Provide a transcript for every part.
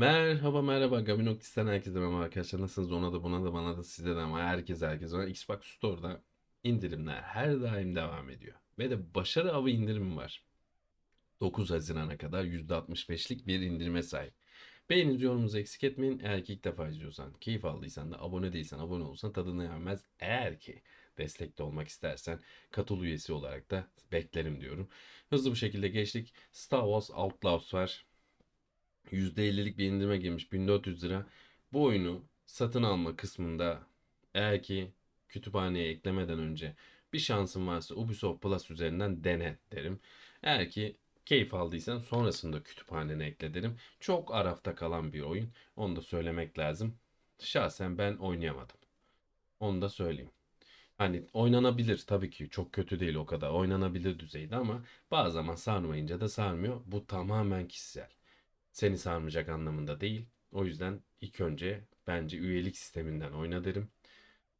Merhaba merhaba Gaminoktis'ten herkese merhaba arkadaşlar nasılsınız ona da buna da bana da size de ama herkes herkes ona Xbox Store'da indirimler her daim devam ediyor. Ve de başarı avı indirimi var. 9 Haziran'a kadar %65'lik bir indirime sahip. Beğeniniz yorumunuzu eksik etmeyin. Eğer ki ilk defa izliyorsan, keyif aldıysan da abone değilsen abone olsan tadını yenmez. Eğer ki destekte olmak istersen katıl üyesi olarak da beklerim diyorum. Hızlı bir şekilde geçtik. Star Wars Outlaws var. %50'lik bir indirime girmiş 1400 lira. Bu oyunu satın alma kısmında eğer ki kütüphaneye eklemeden önce bir şansın varsa Ubisoft Plus üzerinden dene derim. Eğer ki keyif aldıysan sonrasında kütüphanene ekle derim. Çok arafta kalan bir oyun. Onu da söylemek lazım. Şahsen ben oynayamadım. Onu da söyleyeyim. Hani oynanabilir tabii ki çok kötü değil o kadar oynanabilir düzeyde ama bazı zaman sarmayınca da sarmıyor. Bu tamamen kişisel seni sarmayacak anlamında değil. O yüzden ilk önce bence üyelik sisteminden oyna derim.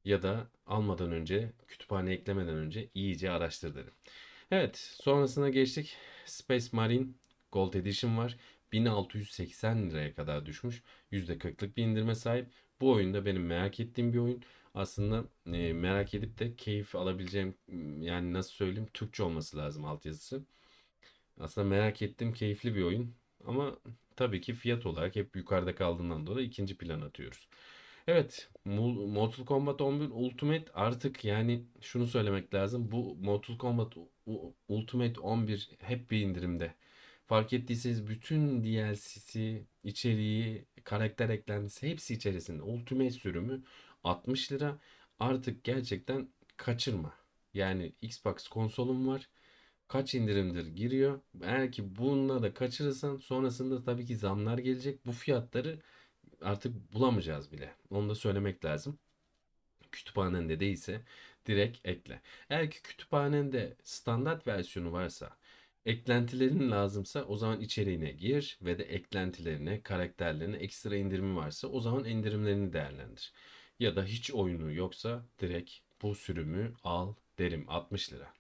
Ya da almadan önce, kütüphane eklemeden önce iyice araştır derim. Evet, sonrasına geçtik. Space Marine Gold Edition var. 1680 liraya kadar düşmüş. %40'lık bir indirime sahip. Bu oyunda benim merak ettiğim bir oyun. Aslında e, merak edip de keyif alabileceğim yani nasıl söyleyeyim Türkçe olması lazım altyazısı. Aslında merak ettiğim keyifli bir oyun. Ama tabii ki fiyat olarak hep yukarıda kaldığından dolayı ikinci plan atıyoruz. Evet, Mortal Kombat 11 Ultimate artık yani şunu söylemek lazım. Bu Mortal Kombat Ultimate 11 hep bir indirimde. Fark ettiyseniz bütün DLC'si, içeriği, karakter eklentisi hepsi içerisinde. Ultimate sürümü 60 lira. Artık gerçekten kaçırma. Yani Xbox konsolum var kaç indirimdir giriyor. Eğer ki bununla da kaçırırsan sonrasında tabii ki zamlar gelecek. Bu fiyatları artık bulamayacağız bile. Onu da söylemek lazım. Kütüphanende değilse direkt ekle. Eğer ki kütüphanende standart versiyonu varsa eklentilerin lazımsa o zaman içeriğine gir ve de eklentilerine, karakterlerine ekstra indirimi varsa o zaman indirimlerini değerlendir. Ya da hiç oyunu yoksa direkt bu sürümü al derim 60 lira.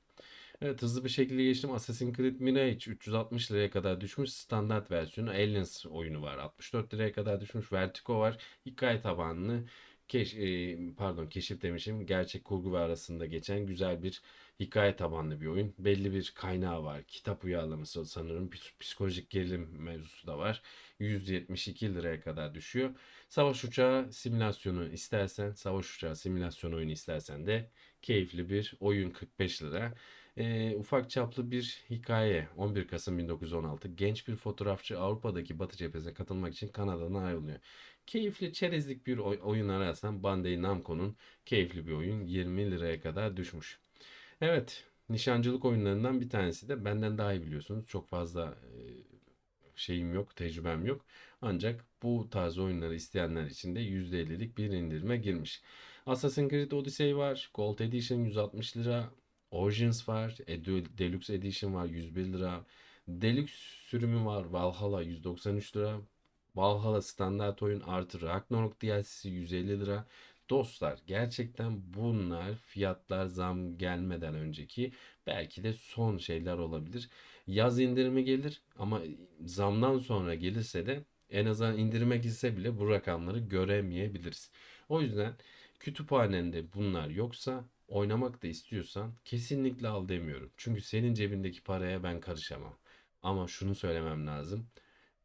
Evet hızlı bir şekilde geçtim. Assassin's Creed Mirage 360 liraya kadar düşmüş. Standart versiyonu Aliens oyunu var. 64 liraya kadar düşmüş. Vertigo var. Hikaye tabanlı keş, e, pardon keşif demişim. Gerçek kurgu ve arasında geçen güzel bir hikaye tabanlı bir oyun. Belli bir kaynağı var. Kitap uyarlaması sanırım. Ps- Psikolojik gerilim mevzusu da var. 172 liraya kadar düşüyor. Savaş uçağı simülasyonu istersen, savaş uçağı simülasyon oyunu istersen de keyifli bir oyun 45 lira. Ee, ufak çaplı bir hikaye 11 Kasım 1916 genç bir fotoğrafçı Avrupa'daki Batı cephesine katılmak için Kanada'dan ayrılıyor. Keyifli çerezlik bir oy- oyun ararsan Bandai Namco'nun keyifli bir oyun 20 liraya kadar düşmüş. Evet nişancılık oyunlarından bir tanesi de benden daha iyi biliyorsunuz. Çok fazla e, şeyim yok, tecrübem yok. Ancak bu tarz oyunları isteyenler için de %50'lik bir indirime girmiş. Assassin's Creed Odyssey var. Gold Edition 160 lira. Origins var. Edu- Deluxe Edition var 101 lira. Deluxe sürümü var. Valhalla 193 lira. Valhalla standart oyun artı Ragnarok DLC'si 150 lira. Dostlar gerçekten bunlar fiyatlar zam gelmeden önceki belki de son şeyler olabilir. Yaz indirimi gelir ama zamdan sonra gelirse de en azından indirime gitse bile bu rakamları göremeyebiliriz. O yüzden kütüphanende bunlar yoksa oynamak da istiyorsan kesinlikle al demiyorum. Çünkü senin cebindeki paraya ben karışamam. Ama şunu söylemem lazım.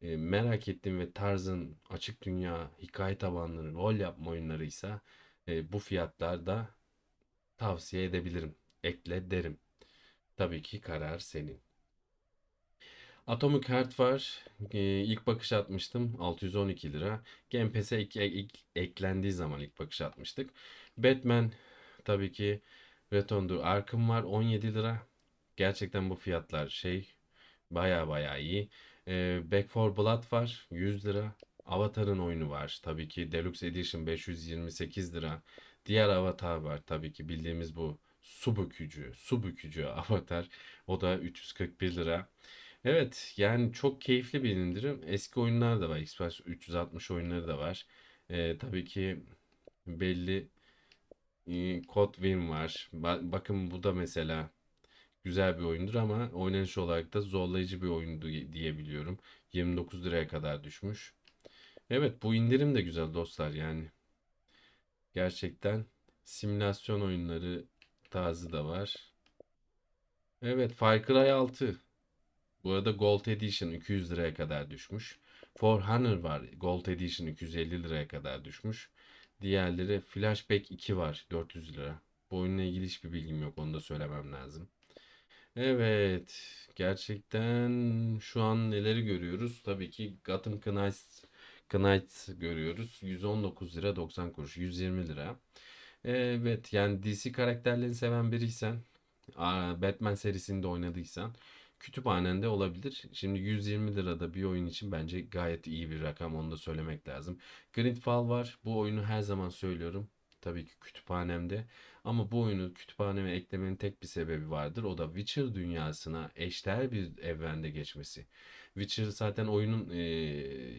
E, merak ettiğim ve tarzın açık dünya, hikaye tabanlı rol yapma oyunlarıysa e, bu fiyatlarda tavsiye edebilirim. Ekle derim. Tabii ki karar senin. Atomic Heart var. Ee, ilk bakış atmıştım. 612 lira. Game Pass'e ilk, ilk eklendiği zaman ilk bakış atmıştık. Batman tabii ki Return to Arkham var. 17 lira. Gerçekten bu fiyatlar şey baya baya iyi. Ee, Back 4 Blood var. 100 lira. Avatar'ın oyunu var. Tabii ki Deluxe Edition 528 lira. Diğer Avatar var. Tabii ki bildiğimiz bu su bükücü, su bükücü Avatar. O da 341 lira. Evet yani çok keyifli bir indirim. Eski oyunlar da var. Xbox 360 oyunları da var. Ee, tabii ki belli e, Code Win var. Ba- bakın bu da mesela güzel bir oyundur ama oynanış olarak da zorlayıcı bir oyun diyebiliyorum. 29 liraya kadar düşmüş. Evet bu indirim de güzel dostlar yani. Gerçekten simülasyon oyunları tarzı da var. Evet Far Cry 6. Bu arada Gold Edition 200 liraya kadar düşmüş. For Honor var. Gold Edition 250 liraya kadar düşmüş. Diğerleri Flashback 2 var 400 lira. Bu oyunla ilgili hiçbir bilgim yok. Onu da söylemem lazım. Evet. Gerçekten şu an neleri görüyoruz? Tabii ki Gotham Knights, Knights görüyoruz. 119 lira 90 kuruş. 120 lira. Evet yani DC karakterlerini seven biriysen, Batman serisinde oynadıysan kütüphanende olabilir. Şimdi 120 lirada bir oyun için bence gayet iyi bir rakam onu da söylemek lazım. Gridfall var. Bu oyunu her zaman söylüyorum. Tabii ki kütüphanemde. Ama bu oyunu kütüphaneme eklemenin tek bir sebebi vardır. O da Witcher dünyasına eşdeğer bir evrende geçmesi. Witcher zaten oyunun e,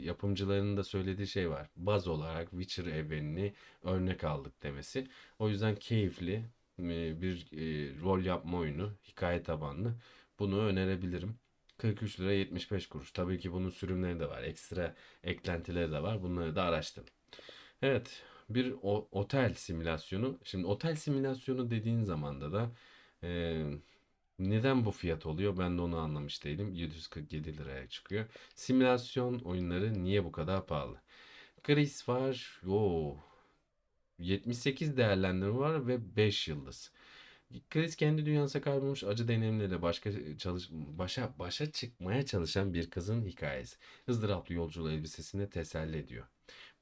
yapımcılarının da söylediği şey var. Baz olarak Witcher evrenini örnek aldık demesi. O yüzden keyifli e, bir e, rol yapma oyunu, hikaye tabanlı. Bunu önerebilirim. 43 lira 75 kuruş. Tabii ki bunun sürümleri de var. Ekstra eklentileri de var. Bunları da araştırın. Evet, bir otel simülasyonu. Şimdi otel simülasyonu dediğin zaman da da e, neden bu fiyat oluyor? Ben de onu anlamış değilim. 747 liraya çıkıyor. Simülasyon oyunları niye bu kadar pahalı? Gris var. Oo, 78 değerlendirme var ve 5 yıldız. Chris kendi dünyasına kaybolmuş acı deneyimleriyle başka çalış başa başa çıkmaya çalışan bir kızın hikayesi. Izdıraplı yolculuğu elbisesini teselli ediyor.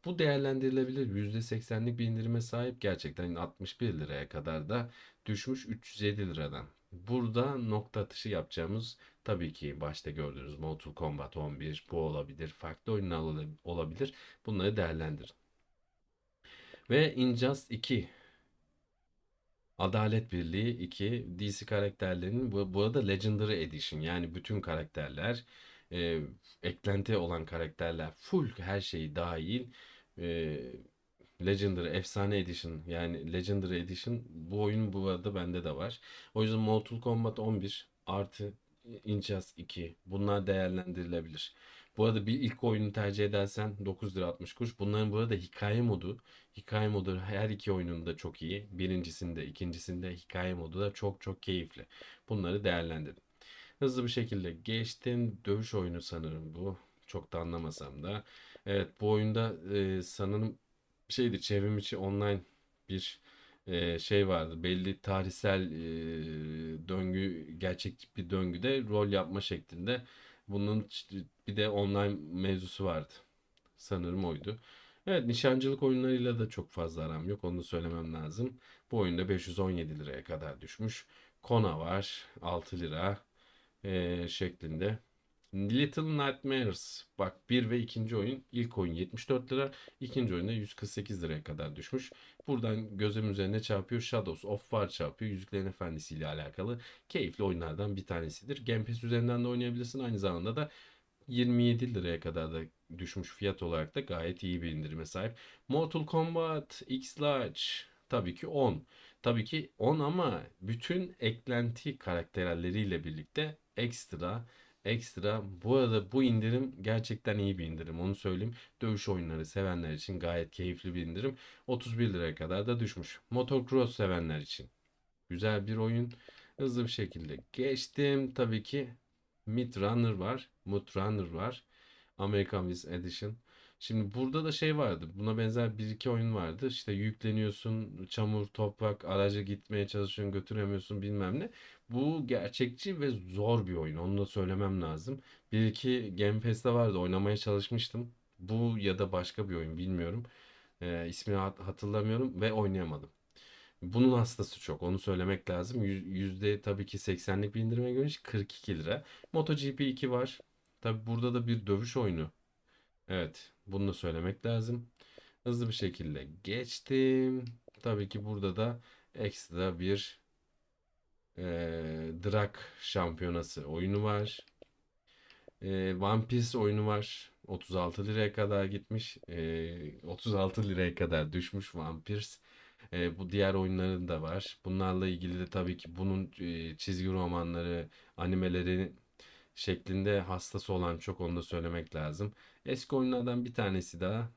Bu değerlendirilebilir %80'lik bir indirime sahip gerçekten 61 liraya kadar da düşmüş 307 liradan. Burada nokta atışı yapacağımız tabii ki başta gördüğünüz Mortal Kombat 11 bu olabilir, farklı oyunlar ola- olabilir. Bunları değerlendirin. Ve Injustice 2 Adalet Birliği 2 DC karakterlerinin bu, bu arada Legendary Edition yani bütün karakterler e, eklenti olan karakterler full her şey dahil e, Legendary Efsane Edition yani Legendary Edition bu oyun bu arada bende de var. O yüzden Mortal Kombat 11 artı Injustice 2 bunlar değerlendirilebilir. Bu arada bir ilk oyunu tercih edersen 9 lira 60 kuruş. Bunların bu arada hikaye modu Hikaye modu her iki oyunun da çok iyi. Birincisinde, ikincisinde hikaye modu da çok çok keyifli. Bunları değerlendirin. Hızlı bir şekilde geçtim. Dövüş oyunu sanırım bu. Çok da anlamasam da. Evet bu oyunda e, sanırım şeydi çevrim içi online bir e, şey vardı. Belli tarihsel e, döngü, gerçek bir döngüde rol yapma şeklinde. Bunun bir de online mevzusu vardı. Sanırım oydu. Evet nişancılık oyunlarıyla da çok fazla aram yok. Onu söylemem lazım. Bu oyunda 517 liraya kadar düşmüş. Kona var 6 lira eee, şeklinde. Little Nightmares. Bak bir ve ikinci oyun. İlk oyun 74 lira. ikinci oyunda 148 liraya kadar düşmüş. Buradan gözüm üzerine çarpıyor. Shadows of War çarpıyor. Yüzüklerin Efendisi ile alakalı keyifli oyunlardan bir tanesidir. Game Pass üzerinden de oynayabilirsin. Aynı zamanda da 27 liraya kadar da düşmüş fiyat olarak da gayet iyi bir indirime sahip. Mortal Kombat X Large tabii ki 10. Tabii ki 10 ama bütün eklenti karakterleriyle birlikte ekstra ekstra bu arada bu indirim gerçekten iyi bir indirim onu söyleyeyim. Dövüş oyunları sevenler için gayet keyifli bir indirim. 31 liraya kadar da düşmüş. Motocross sevenler için güzel bir oyun. Hızlı bir şekilde geçtim. Tabii ki Mid Runner var. Mud Runner var. American Wiz Edition. Şimdi burada da şey vardı. Buna benzer bir iki oyun vardı. İşte yükleniyorsun, çamur, toprak, araca gitmeye çalışıyorsun, götüremiyorsun bilmem ne. Bu gerçekçi ve zor bir oyun. Onu da söylemem lazım. Bir iki Game Pass'te vardı. Oynamaya çalışmıştım. Bu ya da başka bir oyun bilmiyorum. Ee, ismini hat- hatırlamıyorum ve oynayamadım. Bunun hastası çok. Onu söylemek lazım. Yüz- Yüzde tabii ki 80'lik bir indirime göre 42 lira. MotoGP 2 var. Tabii burada da bir dövüş oyunu. Evet, bunu da söylemek lazım. Hızlı bir şekilde geçtim. Tabii ki burada da ekstra bir eee drag şampiyonası oyunu var. Eee One Piece oyunu var. 36 liraya kadar gitmiş. Eee 36 liraya kadar düşmüş One Piece. Eee, bu diğer oyunların da var. Bunlarla ilgili de tabii ki bunun eee, çizgi romanları, animeleri şeklinde hastası olan çok onu da söylemek lazım. Eski oyunlardan bir tanesi daha.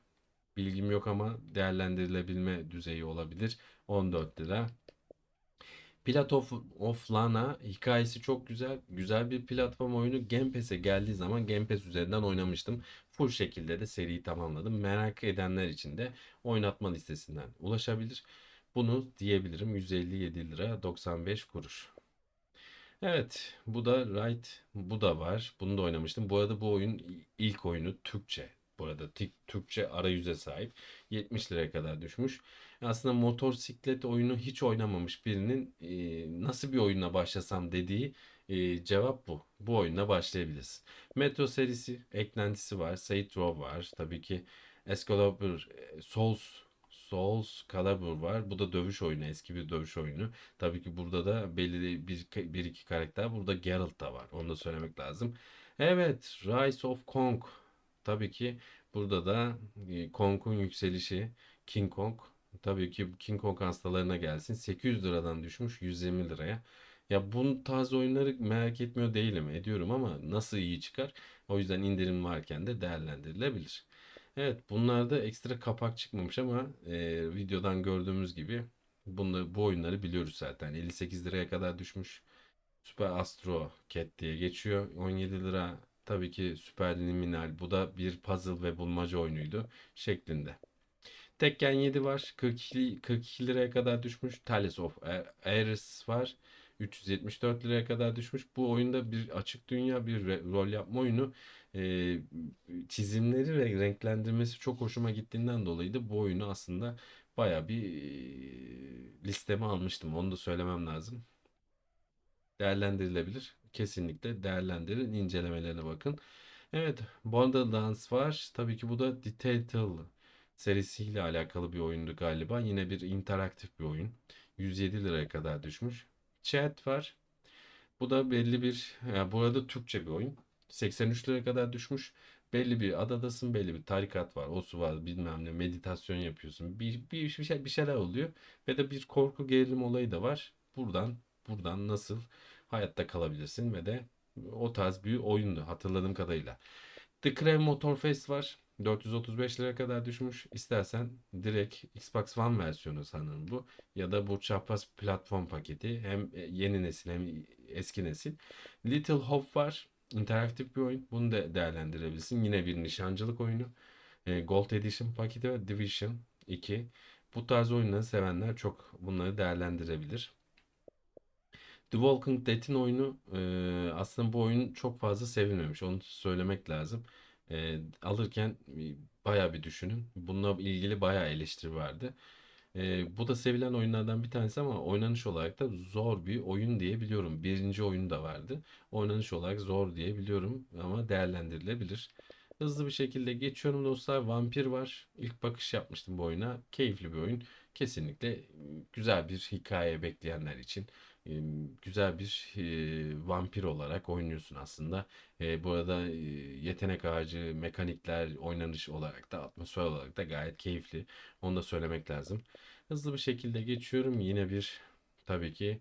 Bilgim yok ama değerlendirilebilme düzeyi olabilir. 14 lira. Plat of, of Lana hikayesi çok güzel. Güzel bir platform oyunu. Game Pass'e geldiği zaman Game Pass üzerinden oynamıştım. Full şekilde de seriyi tamamladım. Merak edenler için de oynatma listesinden ulaşabilir. Bunu diyebilirim. 157 lira 95 kuruş. Evet, bu da Right, bu da var. Bunu da oynamıştım. Bu arada bu oyun ilk oyunu Türkçe. Bu arada Türkçe arayüze sahip. 70 liraya kadar düşmüş. Aslında motosiklet oyunu hiç oynamamış birinin e, nasıl bir oyuna başlasam dediği e, cevap bu. Bu oyuna başlayabiliriz. Metro serisi eklentisi var. Saints Row var. Tabii ki Excalibur, e, Souls, Souls Calibur var. Bu da dövüş oyunu. Eski bir dövüş oyunu. Tabii ki burada da belli bir, bir iki karakter. Burada Geralt da var. Onu da söylemek lazım. Evet, Rise of Kong. Tabii ki burada da e, Kong'un yükselişi, King Kong. Tabii ki King Kong hastalarına gelsin. 800 liradan düşmüş 120 liraya. Ya bu tarz oyunları merak etmiyor değilim. Ediyorum ama nasıl iyi çıkar? O yüzden indirim varken de değerlendirilebilir. Evet, bunlarda ekstra kapak çıkmamış ama e, videodan gördüğümüz gibi bunu, bu oyunları biliyoruz zaten. 58 liraya kadar düşmüş. Super Astro Cat diye geçiyor. 17 lira tabii ki Super Liminal. Bu da bir puzzle ve bulmaca oyunuydu şeklinde. Tekken 7 var. 42, 42 liraya kadar düşmüş. Tales of Ares var. 374 liraya kadar düşmüş. Bu oyunda bir açık dünya bir rol yapma oyunu. Ee, çizimleri ve renklendirmesi çok hoşuma gittiğinden dolayı da bu oyunu aslında baya bir e, listeme almıştım. Onu da söylemem lazım. Değerlendirilebilir. Kesinlikle değerlendirin. incelemelerine bakın. Evet, Borderlands var. Tabii ki bu da Detail serisiyle alakalı bir oyundu galiba. Yine bir interaktif bir oyun. 107 liraya kadar düşmüş. Chat var. Bu da belli bir, yani bu Türkçe bir oyun. 83 liraya kadar düşmüş. Belli bir adadasın, belli bir tarikat var, o su var, bilmem ne, meditasyon yapıyorsun. Bir, bir, bir, şey, bir şeyler oluyor. Ve de bir korku gerilim olayı da var. Buradan, buradan nasıl hayatta kalabilirsin ve de o tarz bir oyundu hatırladığım kadarıyla. The Crave Motor Fest var. 435 lira kadar düşmüş. İstersen direkt Xbox One versiyonu sanırım bu. Ya da bu çapraz platform paketi. Hem yeni nesil hem eski nesil. Little Hope var. İnteraktif bir oyun. Bunu da değerlendirebilirsin. Yine bir nişancılık oyunu. E, Gold Edition paketi ve Division 2. Bu tarz oyunları sevenler çok bunları değerlendirebilir. The Walking Dead'in oyunu e, aslında bu oyun çok fazla sevilmemiş. Onu söylemek lazım. E, alırken bayağı bir düşünün. Bununla ilgili bayağı eleştiri vardı. E, bu da sevilen oyunlardan bir tanesi ama oynanış olarak da zor bir oyun diye biliyorum. Birinci oyun da vardı. Oynanış olarak zor diye biliyorum ama değerlendirilebilir. Hızlı bir şekilde geçiyorum dostlar. Vampir var. İlk bakış yapmıştım bu oyuna. Keyifli bir oyun. Kesinlikle güzel bir hikaye bekleyenler için güzel bir e, vampir olarak oynuyorsun aslında. E, bu arada e, yetenek ağacı, mekanikler, oynanış olarak da atmosfer olarak da gayet keyifli. Onu da söylemek lazım. Hızlı bir şekilde geçiyorum. Yine bir tabii ki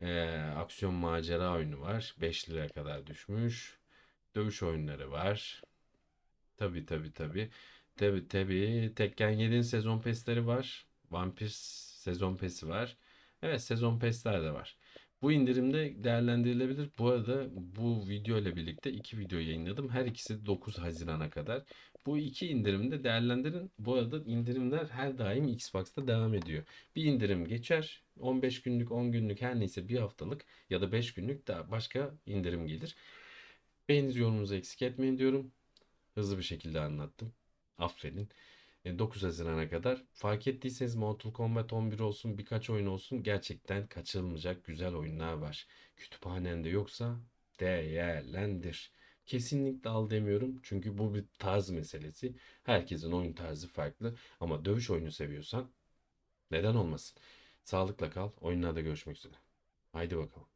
e, aksiyon macera oyunu var. 5 liraya kadar düşmüş. Dövüş oyunları var. Tabii tabii tabii. Tabii tabii. Tekken 7'nin sezon pesleri var. Vampir sezon pesi var. Evet sezon pesler de var. Bu indirimde değerlendirilebilir. Bu arada bu video ile birlikte iki video yayınladım. Her ikisi 9 Haziran'a kadar. Bu iki indirimi de değerlendirin. Bu arada indirimler her daim Xbox'ta devam ediyor. Bir indirim geçer. 15 günlük, 10 günlük her neyse bir haftalık ya da 5 günlük daha başka indirim gelir. Beğeniniz yorumunuzu eksik etmeyin diyorum. Hızlı bir şekilde anlattım. Affedin. 9 e, Haziran'a kadar. Fark ettiyseniz Mortal Kombat 11 olsun birkaç oyun olsun gerçekten kaçırılmayacak güzel oyunlar var. Kütüphanende yoksa değerlendir. Kesinlikle al demiyorum çünkü bu bir tarz meselesi. Herkesin oyun tarzı farklı ama dövüş oyunu seviyorsan neden olmasın? Sağlıkla kal. Oyunlarda görüşmek üzere. Haydi bakalım.